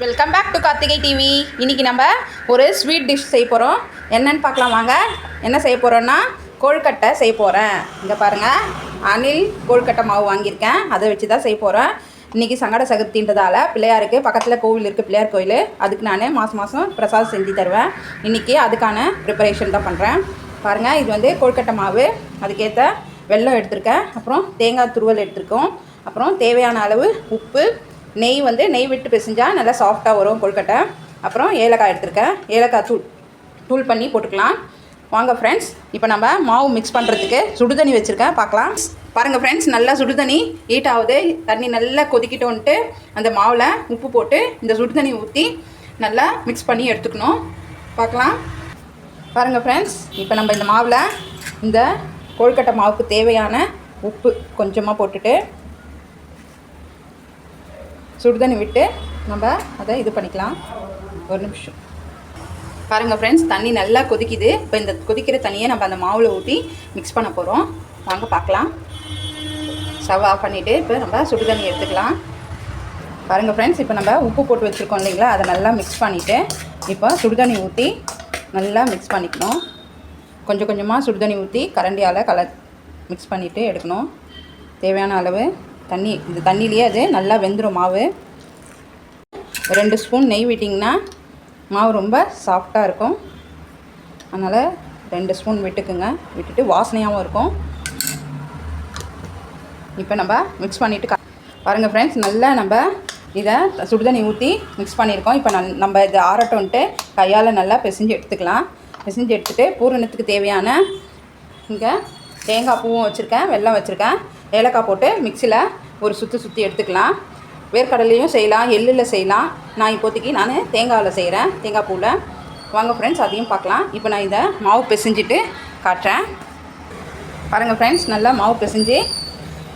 Welcome back to Karthigai TV இன்றைக்கி நம்ம ஒரு ஸ்வீட் டிஷ் செய்ய போகிறோம் என்னன்னு பார்க்கலாம் வாங்க. என்ன செய்ய போகிறோன்னா கோழ்கட்டை செய்ய போகிறேன் இங்கே பாருங்கள் அணில் கோழ்கட்டை மாவு வாங்கியிருக்கேன். அதை வச்சு தான் செய்ய போகிறேன் இன்றைக்கி சங்கட சதுர்த்தின்றதால பிள்ளையாருக்கு பக்கத்தில் கோவில் இருக்குது பிள்ளையார் கோயில். அதுக்கு நான் மாதம் மாதம் பிரசாதம் செஞ்சு தருவேன். இன்றைக்கி அதுக்கான ப்ரிப்பரேஷன் தான் பண்ணுறேன் பாருங்கள் இது வந்து கோழ்கட்டை மாவு. அதுக்கேற்ற வெல்லம் எடுத்திருக்கேன். அப்புறம் தேங்காய் துருவல் எடுத்திருக்கோம். அப்புறம் தேவையான அளவு உப்பு நெய் வந்து நெய் விட்டு பிசைஞ்சால் நல்லா சாஃப்டாக வரும் கொழுக்கட்டை. அப்புறம் ஏலக்காய் எடுத்திருக்கேன். ஏலக்காய் தூள் தூள் பண்ணி போட்டுக்கலாம். வாங்க ஃப்ரெண்ட்ஸ் இப்போ நம்ம மாவு மிக்ஸ் பண்ணுறதுக்கு சுடுதண்ணி வச்சுருக்கேன். பார்க்கலாம். பாருங்கள் ஃப்ரெண்ட்ஸ் நல்லா சுடுதண்ணி ஹீட் ஆகுது. தண்ணி நல்லா கொதிக்கிட்டோன்ட்டு அந்த மாவில் உப்பு போட்டு இந்த சுடுதண்ணி ஊற்றி நல்லா மிக்ஸ் பண்ணி எடுத்துக்கணும். பார்க்கலாம். பாருங்கள் ஃப்ரெண்ட்ஸ் இப்போ நம்ம இந்த மாவில் இந்த கொழுக்கட்டை மாவுக்கு தேவையான உப்பு கொஞ்சமாக போட்டுட்டு சுடுதண்ணி விட்டு நம்ம அதை இது பண்ணிக்கலாம். ஒரு நிமிஷம். பாருங்கள் ஃப்ரெண்ட்ஸ் தண்ணி நல்லா கொதிக்குது. இப்போ இந்த கொதிக்கிற தண்ணியை நம்ம அந்த மாவில் ஊற்றி மிக்ஸ் பண்ண போகிறோம் வாங்க பார்க்கலாம். ஸ்டவ் ஆஃப் பண்ணிவிட்டு இப்போ நம்ம சுடுதண்ணி எடுத்துக்கலாம். பாருங்கள் ஃப்ரெண்ட்ஸ் இப்போ நம்ம உப்பு போட்டு வச்சுருக்கோம் இல்லைங்களா? அதை நல்லா மிக்ஸ் பண்ணிவிட்டு இப்போ சுடுதண்ணி ஊற்றி நல்லா மிக்ஸ் பண்ணிக்கணும். கொஞ்சம் கொஞ்சமாக சுடுதண்ணி ஊற்றி கரண்டியால் கலர் மிக்ஸ் பண்ணிவிட்டு எடுக்கணும். தேவையான அளவு தண்ணி இது தண்ணியிலேயே அது நல்லா வெந்துடும் மாவு. ரெண்டு ஸ்பூன் நெய் விட்டிங்கன்னா மாவு ரொம்ப சாஃப்டாக இருக்கும். அதனால் ரெண்டு ஸ்பூன் விட்டுக்குங்க. விட்டுட்டு வாசனையாகவும் இருக்கும். இப்போ நம்ம மிக்ஸ் பண்ணிவிட்டு பாருங்கள் ஃப்ரெண்ட்ஸ் நல்லா நம்ம இதை சுடுதண்ணி ஊற்றி மிக்ஸ் பண்ணியிருக்கோம். இப்போ நல் நம்ம இதை ஆறட்டோன்ட்டு கையால் நல்லா பிசைஞ்சு எடுத்துக்கலாம். பிசைஞ்சு எடுத்துகிட்டு பூரணத்துக்கு தேவையான இங்கே தேங்காய் பூவும் வச்சுருக்கேன் வெல்லம் வச்சுருக்கேன். ஏலக்காய் போட்டு மிக்சியில் ஒரு சுற்றி சுற்றி எடுத்துக்கலாம். வேர்க்கடலையும் செய்யலாம் எள்ளில் செய்யலாம். நான் இப்போதைக்கு நான் தேங்காவில் செய்கிறேன் தேங்காய் பூவில். வாங்க ஃப்ரெண்ட்ஸ் அதையும் பார்க்கலாம். இப்போ நான் இதை மாவு பிசைஞ்சிட்டு காட்டுறேன். பாருங்கள் ஃப்ரெண்ட்ஸ் நல்லா மாவு பிசைஞ்சு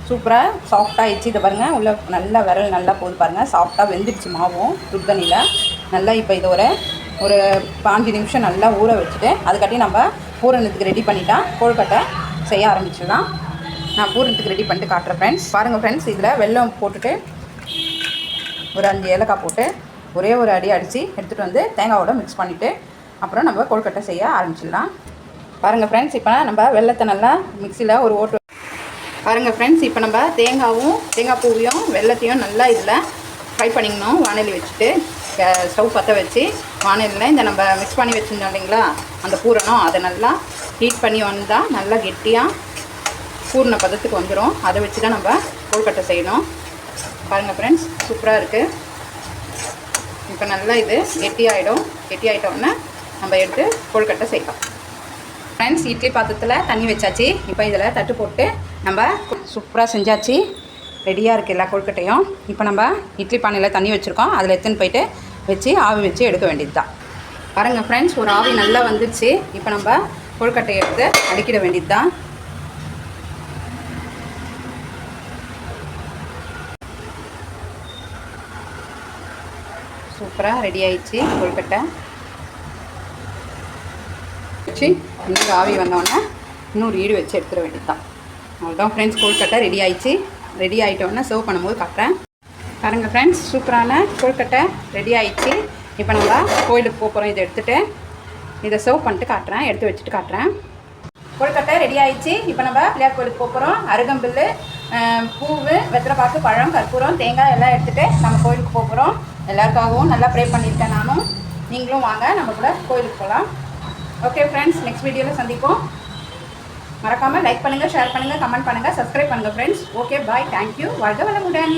சூப்பராக சாஃப்டாகிடுச்சு இதை பாருங்கள் உள்ள நல்லா விரல் நல்லா போகுது பாருங்கள் சாஃப்டாக வெந்துடுச்சு மாவும் சுடுதண்ணியில் நல்லா இப்போ இதை ஒரு ஒரு பாஞ்சு நிமிஷம் நல்லா ஊற வச்சுட்டு அதுக்காட்டி நம்ம பூரணத்துக்கு ரெடி பண்ணிட்டா கொழுக்கட்டை செய்ய ஆரம்பிச்சிடலாம். நான் பூரணத்துக்கு ரெடி பண்ணிட்டு காட்டுறேன் ஃப்ரெண்ட்ஸ் பாருங்கள் ஃப்ரெண்ட்ஸ் இதில் வெள்ளம் போட்டுட்டு ஒரு அஞ்சு ஏலக்காய் போட்டு ஒரே ஒரு அடி அடித்து எடுத்துகிட்டு வந்து தேங்காவோட மிக்ஸ் பண்ணிவிட்டு அப்புறம் நம்ம கொழுக்கட்டை செய்ய ஆரம்பிச்சிடலாம். பாருங்கள் ஃப்ரெண்ட்ஸ் இப்போ நம்ம வெள்ளத்தை நல்லா மிக்சியில் ஒரு ஓட்டு பாருங்கள் ஃப்ரெண்ட்ஸ் இப்போ நம்ம தேங்காவும் தேங்காய் பூவையும் வெள்ளத்தையும் நல்லா இதில் ஃப்ரை பண்ணிக்கணும். வானொலி வச்சுட்டு ஸ்டவ் பற்ற வச்சு வானலியில் இந்த நம்ம மிக்ஸ் பண்ணி வச்சுருந்தோம் இல்லைங்களா? அந்த பூரணம் அதை நல்லா ஹீட் பண்ணி வந்தால் நல்லா கெட்டியாக பூர்ண பதத்துக்கு வந்துடும் அதை வச்சு தான் நம்ம கொழுக்கட்டை செய்யணும். பாருங்கள் ஃப்ரெண்ட்ஸ் சூப்பராக இருக்குது இப்போ நல்லா இது கெட்டியாகிடும் கெட்டியாகிட்டோன்னே நம்ம எடுத்து கொழுக்கட்டை செய்யலாம். ஃப்ரெண்ட்ஸ் இட்லி பாத்திரத்தில் தண்ணி வச்சாச்சு. இப்போ இதில் தட்டு போட்டு நம்ம சூப்பராக செஞ்சாச்சு. ரெடியாக இருக்குது எல்லா கொழுக்கட்டையும். இப்போ நம்ம இட்லி பானையில் தண்ணி வச்சுருக்கோம். அதில் எடுத்துன்னு போயிட்டு வச்சு ஆவி வச்சு எடுக்க வேண்டியது தான் பாருங்கள் ஃப்ரெண்ட்ஸ் ஒரு ஆவி நல்லா வந்துச்சு இப்போ நம்ம கொழுக்கட்டையை எடுத்து அடிக்கிட வேண்டியது தான் சூப்பராக ரெடி ஆயிடுச்சு கொழுக்கட்டை. வச்சு இன்னொரு ஆவி வந்தோடனே இன்னொரு ஈடு வச்சு எடுத்துட வேண்டியது தான் அவ்வளோதான் ஃப்ரெண்ட்ஸ் கொழுக்கட்டை ரெடி ஆயிடுச்சு. ரெடி ஆகிட்டோன்னே சர்வ் பண்ணும்போது காட்டுறேன். பாருங்கள் ஃப்ரெண்ட்ஸ் சூப்பரான கொழுக்கட்டை ரெடி ஆயிடுச்சு. இப்போ நம்ம கோயிலுக்கு போக போகிறோம் இதை எடுத்துகிட்டு இதை சர்வ் பண்ணிட்டு காட்டுறேன். எடுத்து வச்சுட்டு காட்டுறேன். கொழுக்கட்டை ரெடி ஆயிடுச்சு. இப்போ நம்ம பிள்ளையார் கோயிலுக்கு போக போகிறோம் அருகம்பில் பூவு வெத்தலைப்பாக்கு பழம் கற்பூரம் தேங்காய் எல்லாம் எடுத்துகிட்டு நம்ம கோயிலுக்கு போக போகிறோம் எல்லாருக்காகவும் நல்லா ப்ரே பண்ணியிருக்கேன் நானும். நீங்களும் வாங்க நம்ம கூட கோயிலுக்கு போகலாம். ஓகே ஃப்ரெண்ட்ஸ் நெக்ஸ்ட் வீடியோவில் சந்திப்போம். மறக்காமல் லைக் பண்ணுங்கள் ஷேர் பண்ணுங்கள் கமெண்ட் பண்ணுங்கள் சப்ஸ்கிரைப் பண்ணுங்கள் ஃப்ரெண்ட்ஸ் ஓகே பாய் தேங்க்யூ வாழ்க வளமுடன்.